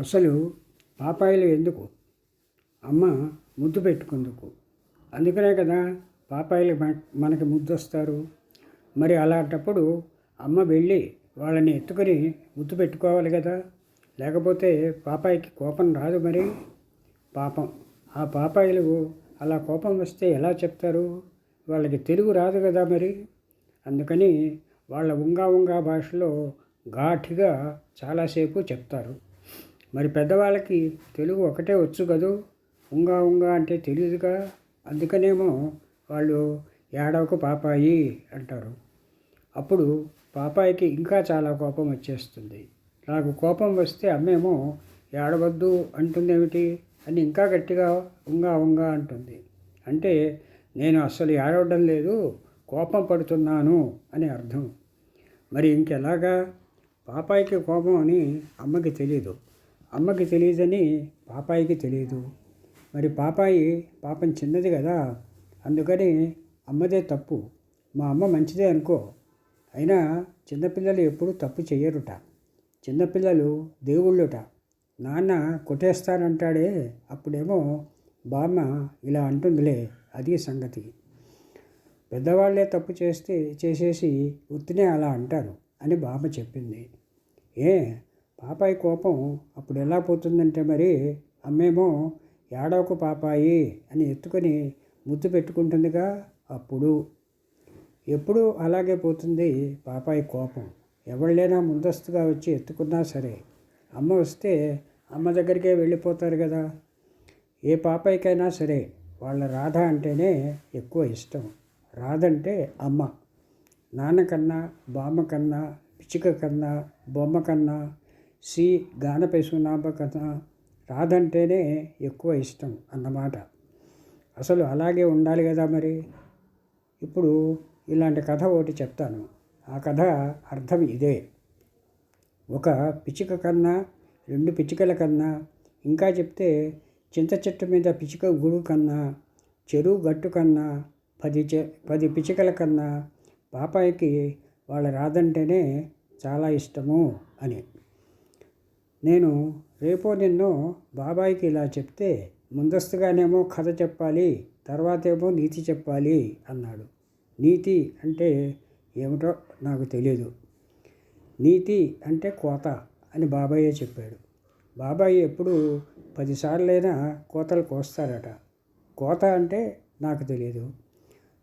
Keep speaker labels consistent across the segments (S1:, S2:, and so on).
S1: అసలు పాపాయిలు ఎందుకు? అమ్మ ముద్దు పెట్టుకుందుకు. అందుకనే కదా పాపాయిలు మన- మనకి ముద్దు వస్తారు మరి అలాంటప్పుడు అమ్మ వెళ్ళి వాళ్ళని ఎత్తుకొని ముద్దు పెట్టుకోవాలి కదా. లేకపోతే పాపాయికి కోపం రాదు మరి. పాపం. ఆ పాపాయిలు అలా కోపం వస్తే ఎలా చెప్తారు? వాళ్ళకి తెలుగు రాదు కదా మరి. అందుకని వాళ్ళ ఉంగా ఉంగా భాషలో ఘాటుగా చాలాసేపు చెప్తారు. మరి పెద్దవాళ్ళకి తెలుగు ఒకటే వచ్చు కదూ? ఉంగా ఉంగా అంటే తెలియదుగా అందుకనేమో వాళ్ళు ఏడవకు పాపాయి అంటారు. అప్పుడు పాపాయికి ఇంకా చాలా కోపం వచ్చేస్తుంది. నాకు కోపం వస్తే అమ్మేమో ఏడవద్దు అంటుందేమిటి? అని ఇంకా గట్టిగా ఉంగా ఉంగా అంటుంది. అంటే నేను అస్సలు ఏడవడం లేదు కోపం పడుతున్నాను అని అర్థం. మరి ఇంకెలాగా? పాపాయికి కోపం అని అమ్మకి తెలియదు అమ్మకి తెలియదని పాపాయికి తెలియదు. మరి పాపాయి పాపం చిన్నది కదా అందుకని అమ్మదే తప్పు. మా అమ్మ మంచిదే అనుకో. అయినా చిన్నపిల్లలు ఎప్పుడు తప్పు చెయ్యరుట. చిన్నపిల్లలు దేవుళ్ళుట. నాన్న కొట్టేస్తానంటాడే అప్పుడేమో బామ్మ ఇలా అంటుందిలే అది సంగతి. పెద్దవాళ్ళే తప్పు చేస్తే చేసేసి ఉత్తినే అలా అంటారు అని బామ్మ చెప్పింది. ఏ పాపాయి కోపం అప్పుడు ఎలా పోతుందంటే మరి అమ్మేమో ఏడవకు పాపాయి అని ఎత్తుకొని ముద్దు పెట్టుకుంటుందిగా అప్పుడు. ఎప్పుడు అలాగే పోతుంది పాపాయి కోపం. ఎవళ్ళైనా ముందస్తుగా వచ్చి ఎత్తుకున్నా సరే అమ్మ వస్తే అమ్మ దగ్గరికే వెళ్ళిపోతారు కదా. ఏ పాపాయికైనా సరే వాళ్ళ రాధ అంటేనే ఎక్కువ ఇష్టం. రాధంటే అమ్మ. నాన్న కన్నా బామ్మ కన్నా పిచ్చుక కన్నా బొమ్మ కన్నా సి గానపేసునాభ కథ రాధంటేనే ఎక్కువ ఇష్టం అన్నమాట. అసలు అలాగే ఉండాలి కదా మరి? ఇప్పుడు ఇలాంటి కథ ఒకటి చెప్తాను. ఆ కథ అర్థం ఇదే. ఒక పిచ్చుక కన్నా రెండు పిచ్చుకల కన్నా ఇంకా చెప్తే చింత చెట్టు మీద పిచ్చుక గుడు కన్నా చెరువు గట్టు కన్నా పది చె పది పిచ్చుకల కన్నా పాపాయికి వాళ్ళ రాదంటేనే చాలా ఇష్టము అని. నేను రేపో నిన్నో బాబాయికి ఇలా చెప్తే ముందస్తుగానేమో కథ చెప్పాలి తర్వాతేమో నీతి చెప్పాలి అన్నాడు. నీతి అంటే ఏమిటో నాకు తెలియదు నీతి అంటే కోత అని బాబాయే చెప్పాడు. బాబాయ్ ఎప్పుడు పదిసార్లైనా కోతలు కోస్తారట. కోత అంటే నాకు తెలియదు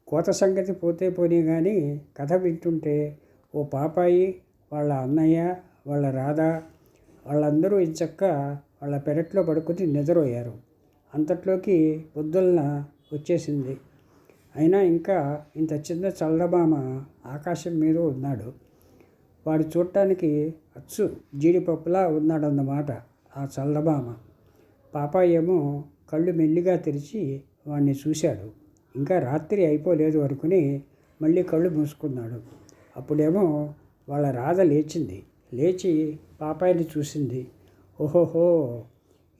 S1: కోత సంగతి పోతే పోనీ కానీ కథ వింటుంటే ఓ పాపాయి వాళ్ళ అన్నయ్య వాళ్ళ రాధ వాళ్ళందరూ ఇచ్చక్క వాళ్ళ పెరట్లో పడుకుని నిద్రపోయారు. అంతట్లోకి పొద్దున్న వచ్చేసింది. అయినా ఇంకా ఇంత చిన్న చల్లబామ ఆకాశం మీద ఉన్నాడు. వాడు చూడటానికి అచ్చు జీడిపప్పులా ఉన్నాడన్నమాట ఆ చల్లబామ. పాప ఏమో కళ్ళు మెల్లిగా తెరిచి వాడిని చూశాడు. ఇంకా రాత్రి అయిపోలేదు అనుకుని మళ్ళీ కళ్ళు మూసుకున్నాడు. అప్పుడేమో వాళ్ళ రాధ లేచింది. లేచి పాపాయిని చూసింది. ఓహోహో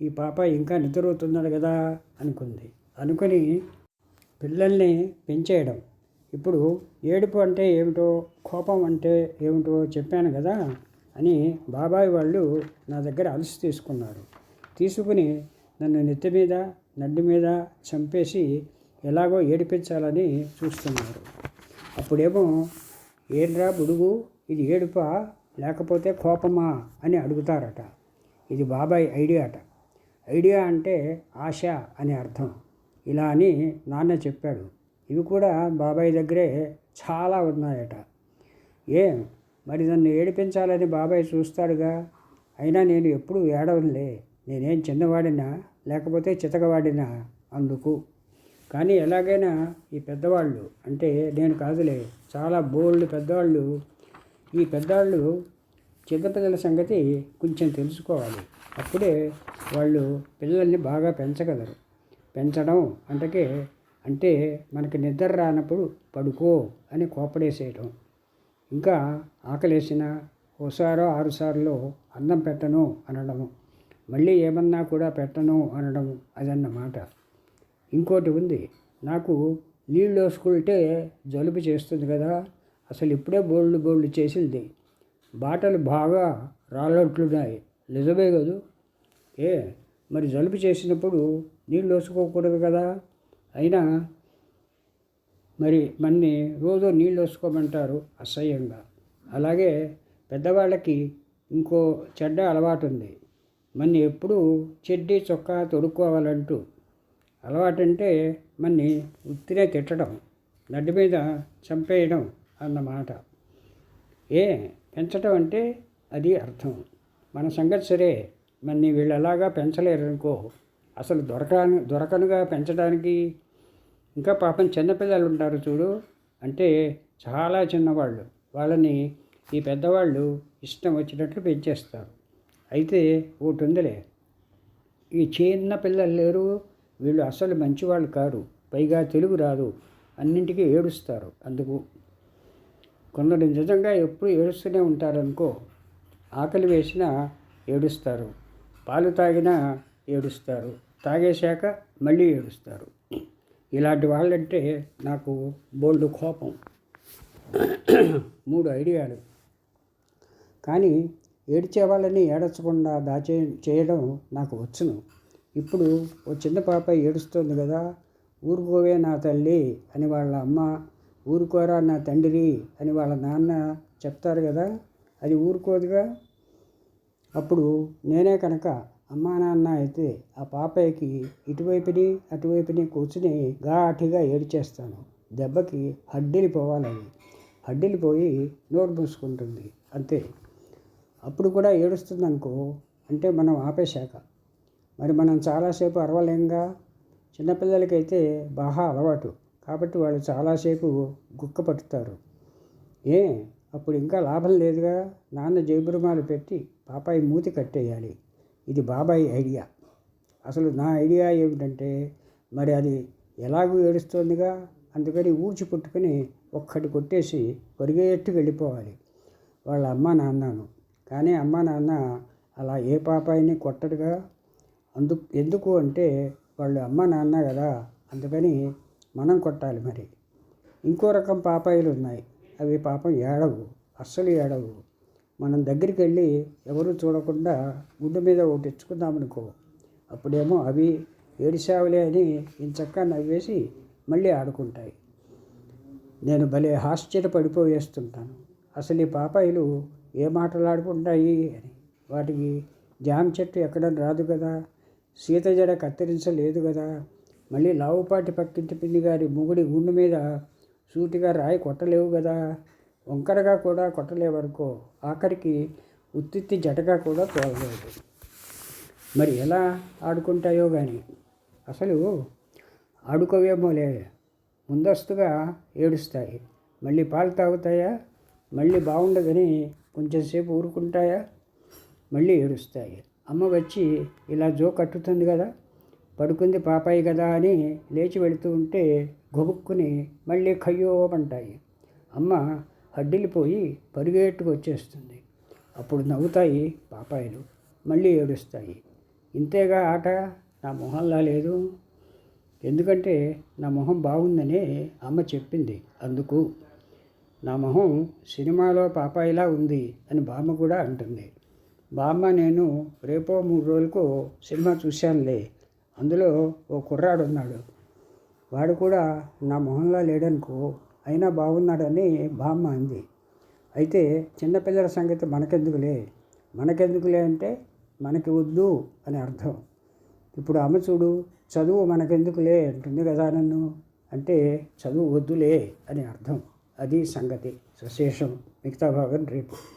S1: ఈ పాపాయి ఇంకా నిద్రపోతున్నాడు కదా అనుకుంది. అనుకుని పిల్లల్ని పెంచేయడం. ఇప్పుడు ఏడుపు అంటే ఏమిటో కోపం అంటే ఏమిటో చెప్పాను కదా అని బాబాయ్ వాళ్ళు నా దగ్గర అలసి తీసుకున్నారు. తీసుకుని నన్ను నెత్తి మీద నడ్డి మీద చంపేసి ఎలాగో ఏడిపించాలని చూస్తున్నారు. అప్పుడేమో ఏంట్రా బుడుగు ఇది ఏడుపా? లేకపోతే కోపమా అని అడుగుతారట. ఇది బాబాయ్ ఐడియాట ఐడియా అంటే ఆశ అని అర్థం. ఇలా అని నాన్న చెప్పాడు. ఇవి కూడా బాబాయ్ దగ్గరే చాలా ఉన్నాయట. ఏ మరి నన్ను ఏడిపించాలని బాబాయ్ చూస్తాడుగా? అయినా నేను ఎప్పుడూ ఏడవనులే. నేనేం చిన్నవాడినా లేకపోతే చితకవాడినా అందుకు. కానీ ఎలాగైనా ఈ పెద్దవాళ్ళు అంటే నేను కాదులే చాలా బోల్డ్ పెద్దవాళ్ళు. ఈ పెద్దవాళ్ళు చిన్నపిల్లల సంగతి కొంచెం తెలుసుకోవాలి. అప్పుడే వాళ్ళు పిల్లల్ని బాగా పెంచగలరు. పెంచడం అంటకే అంటే మనకి నిద్ర రానప్పుడు పడుకో అని కోపడేసేయటం. ఇంకా ఆకలేసిన ఓసారో ఆరుసార్లు అన్నం పెట్టను అనడము మళ్ళీ ఏమన్నా కూడా పెట్టను అనడం అదన్నమాట. ఇంకోటి ఉంది నాకు నీళ్ళు వేసుకుంటే జలుబు చేస్తుంది కదా అసలు ఇప్పుడే బోల్డ్ బోల్డ్ చేసింది. బాటలు బాగా రాలట్లున్నాయి నిజమే కదూ? ఏ మరి జలుబు చేసినప్పుడు నీళ్ళు వేసుకోకూడదు కదా? అయినా మరి మన్ని రోజు నీళ్ళు వేసుకోమంటారు అసహ్యంగా. అలాగే పెద్దవాళ్ళకి ఇంకో చెడ్డ అలవాటు ఉంది మన్ని ఎప్పుడూ చెడ్డి చొక్కా తొడుక్కోవాలంటూ. అలవాటు అంటే మన్ని ఉత్తినే తిట్టడం నడ్డి మీద చంపేయడం అన్నమాట. ఏ పెంచడం అంటే అది అర్థం. మన సంగతి సరే మన్ని వీళ్ళు ఎలాగా పెంచలేరనుకో అసలు దొరకను దొరకనుగా పెంచడానికి ఇంకా పాపం చిన్నపిల్లలు ఉంటారు చూడు. అంటే చాలా చిన్నవాళ్ళు. వాళ్ళని ఈ పెద్దవాళ్ళు ఇష్టం వచ్చినట్లు పెంచేస్తారు. అయితే ఒకటి ఉందిలే. ఈ చిన్న పిల్లలు లేరు వీళ్ళు అసలు మంచివాళ్ళు కారు. పైగా తెలుగు రాదు. అన్నింటికీ ఏడుస్తారు. అందుకు కొందరు నిజంగా ఎప్పుడు ఏడుస్తూనే ఉంటారనుకో ఆకలి వేసినా ఏడుస్తారు. పాలు తాగినా ఏడుస్తారు. తాగేశాక మళ్ళీ ఏడుస్తారు. ఇలాంటి వాళ్ళంటే నాకు బోల్డ్ కోపం. మూడు ఐడియాలు. కానీ ఏడ్చే వాళ్ళని ఏడచకుండా దాచే చేయడం నాకు వచ్చును. ఇప్పుడు ఓ చిన్న పాప ఏడుస్తోంది కదా ఊరుకోవే నా తల్లి అని వాళ్ళ అమ్మ ఊరుకోరా నా తండ్రి అని వాళ్ళ నాన్న చెప్తారు కదా అది ఊరుకోదుగా. అప్పుడు నేనే కనుక అమ్మా నాన్న అయితే ఆ పాపయ్యకి ఇటువైపుని అటువైపుని కూర్చుని ఘాటిగా ఏడ్చేస్తాను. దెబ్బకి హడ్డీలు పోవాలని. హడ్డీలు పోయి నోరు మూసుకుంటుంది. అంతే. అప్పుడు కూడా ఏడుస్తుంది అనుకో అంటే మనం ఆపేశాక. మరి మనం చాలాసేపు అరవలేంగా? చిన్నపిల్లలకైతే బాగా అలవాటు. కాబట్టి వాళ్ళు చాలాసేపు గుక్క పట్టుతారు. ఏ? అప్పుడు ఇంకా లాభం లేదుగా. నాన్న జైబురుమాలు పెట్టి పాపాయి మూతి కట్టేయాలి. ఇది బాబాయ్ ఐడియా. అసలు నా ఐడియా ఏమిటంటే మరి అది ఎలాగూ ఏడుస్తోందిగా? అందుకని ఊచి పుట్టుకుని ఒక్కటి కొట్టేసి పరిగెత్తి వెళ్ళిపోవాలి. వాళ్ళ అమ్మ నాన్నను. కానీ అమ్మ నాన్న అలా ఏ పాపాయిని కొట్టడుగా? అందు ఎందుకు అంటే వాళ్ళు అమ్మ నాన్న కదా. అందుకని మనం కొట్టాలి మరి. ఇంకో రకం పాపాయిలు ఉన్నాయి. అవి పాపం ఏడవు అస్సలు ఏడవు. మనం దగ్గరికి వెళ్ళి ఎవరు చూడకుండా గుడ్డు మీద ఒకటి తెచ్చుకుందామనుకో అప్పుడేమో అవి ఏడిసావులే అని ఇంచక్క నవ్వేసి మళ్ళీ ఆడుకుంటాయి. నేను భలే ఆశ్చర్యపడిపోయేస్తుంటాను. అసలు ఈ పాపాయిలు ఏ మాటలాడుకుంటాయి అని. వాటికి జామ చెట్టు ఎక్కడం రాదు కదా. సీత జడ కత్తిరించలేదు కదా. మళ్ళీ లావుపాటి పక్కింటి పిన్ని గారి ముగుడి గుండు మీద సూటిగా రాయి కొట్టలేవు కదా వంకరగా కూడా కొట్టలేవనుకో ఆఖరికి ఉత్తిత్తి జటగా కూడా తోలలేదు. మరి ఎలా ఆడుకుంటాయో కానీ అసలు ఆడుకోవేమోలే. ముందస్తుగా ఏడుస్తాయి. మళ్ళీ పాలు తాగుతాయా? మళ్ళీ బాగుండదని కొంచెంసేపు ఊరుకుంటాయా? మళ్ళీ ఏడుస్తాయి. అమ్మ వచ్చి ఇలా జో కట్టుతుంది కదా పడుకుంది పాపాయి కదా అని లేచి వెళుతూ ఉంటే గొబుక్కుని మళ్ళీ ఖయ్యోమంటాయి అమ్మ హడ్డిలిపోయి పరిగెట్టుకు వచ్చేస్తుంది. అప్పుడు నవ్వుతాయి పాపాయిలు. మళ్ళీ ఏడుస్తాయి. ఇంతేగా ఆట? నా మొహంలా లేదు. ఎందుకంటే నా మొహం బాగుందని అమ్మ చెప్పింది. అందుకు నా మొహం సినిమాలో పాపాయిలా ఉంది అని బామ్మ కూడా అంటుంది. బామ్మ నేను రేపో మూడు రోజులకు సినిమా చూశానులే. అందులో ఓ కుర్రాడు ఉన్నాడు. వాడు కూడా నా మొహంలా లేడనుకో అయినా బాగున్నాడని బామ్మ అంది. అయితే చిన్నపిల్లల సంగతి మనకెందుకులే? మనకెందుకులే అంటే మనకి వద్దు అని అర్థం. ఇప్పుడు అమ్మ చూడు చదువు మనకెందుకులే? అంటుంది కదా నన్ను. అంటే చదువు వద్దులే అని అర్థం. అది సంగతి. సశేషం. మిగతా భాగం రేపు.